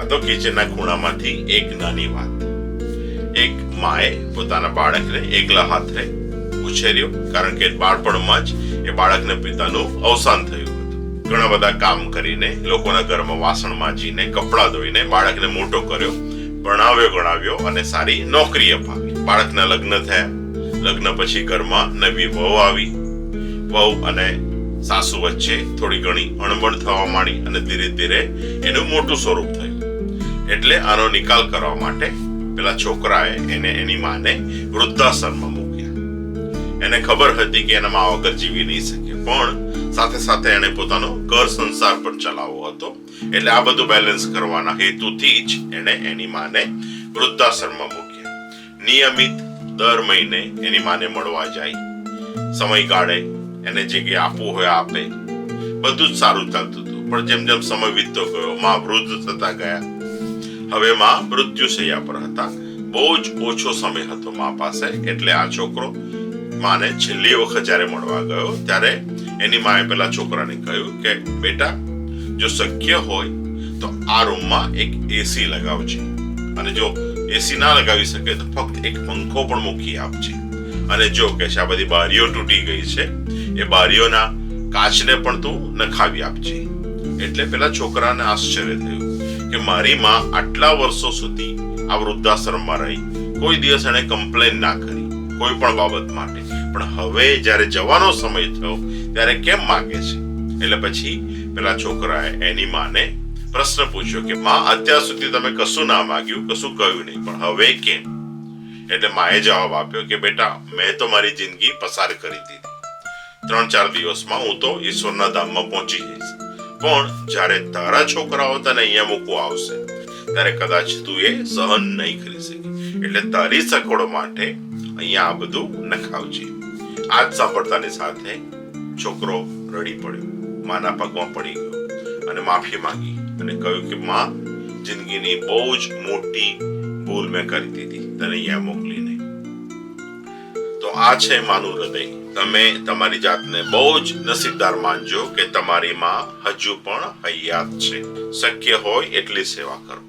આ તો કિચનના ખૂણામાંથી એક નાની વાત. એક માએ પોતાના બાળકને એકલા હાથે ઉછેર્યો, કારણ કે બાળપણમાં જ એ બાળકને પિતાનું અવસાન થયું હતું. ઘણા બધા કામ કરીને, લોકોના ઘરમાં વાસણ માંજીને, કપડાં ધોઈને બાળકને મોટો કર્યો, ભણાવ્યો, ગણાવ્યો અને સારી નોકરી અપાવી. બાળકના લગ્ન થયા. લગ્ન પછી ઘરમાં નવી વહુ આવી. વહુ અને સાસુ વચ્ચે થોડી ઘણી અણબણ થવા માંડી અને ધીરે ધીરે એનું મોટું સ્વરૂપ થયું. એટલે આનો નિકાલ કરવા માટે પેલા છોકરાએ એને એની માને વૃદ્ધાશ્રમમાં મૂક્યા. એને ખબર હતી કે એના મા વગર જીવી નહીં શકે. પણ સાથે સાથે એને પોતાનો ઘર સંસાર પણ ચલાવવો હતો. એટલે આ બધું બેલેન્સ કરવાના હેતુથી જ એને એની માને વૃદ્ધાશ્રમમાં મૂક્યા. નિયમિત દર મહિને એની માને મળવા જાય. સમય કાઢે, એને જે કંઈ આપવું હોય આપે. બધું જ સારું ચાલતું હતું. પણ જેમ જેમ સમય વીતતો ગયો, મા વૃદ્ધ થતા ગયા. હવે માં મૃત્યુશૈયા પર હતા. બહુ જ ઓછો સમય હતો મા પાસે, એટલે આ છોકરો માને છેલ્લી વખત જ્યારે મળવા ગયો, ત્યારે એની માએ પેલા છોકરાને કહ્યું કે, બેટા, જો શક્ય હોય તો આ રૂમમાં એક એસી લગાવજે. અને જો એસી ના લગાવી શકે તો ફક્ત એક પંખો પણ મૂકી આપજે. અને જો કે આ બધી બારીઓ તૂટી ગઈ છે, એ બારીઓના કાચને પણ તું નખાવી આપજે. એટલે પેલા છોકરાને આશ્ચર્ય થયું. મારી માં આટલા વર્ષો સુધી આ વૃદ્ધાશ્રમમાં રહી. કોઈ દિવસ એને કમ્પ્લેન ના કરી, કોઈ પણ બાબત માટે. પણ હવે જ્યારે જવાનો સમય થયો, ત્યારે કેમ માંગે છે? એટલે પછી પેલા છોકરાએ એની માને પ્રશ્ન પૂછ્યો કે, માં, અત્યાર સુધી તમે કશું ના માગ્યું, કશું કહ્યું નહીં, પણ હવે કેમ? એટલે માએ જવાબ આપ્યો કે, બેટા, મેં તો મારી જિંદગી પસાર કરી દીધી. ત્રણ ચાર દિવસમાં હું તો ઈશ્વરના ધામમાં પહોંચી જઈશ. પણ જ્યારે તારા છોકરાઓ તને અહીંયા મૂકવા આવશે, ત્યારે કદાચ તું એ સહન નહીં કરી શકે. એટલે તારી સગવડ માટે અહીંયા આ બધું નખાવજે. આ જ સાંભળતાની સાથે છોકરો રડી પડ્યો. માના પગમાં પડી ગયો અને માફી માંગી અને કહ્યું કે, માં, જિંદગીની બહુ જ મોટી ભૂલ મેં કરી દીધી. તને અહીંયા મોકલીને તો આ છે માનું હૃદય. તમે તમારી જાતને બહુ જ નસીબદાર માનજો કે તમારી માં હજુ પણ હયાત છે. શક્ય હોય એટલી સેવા કરો.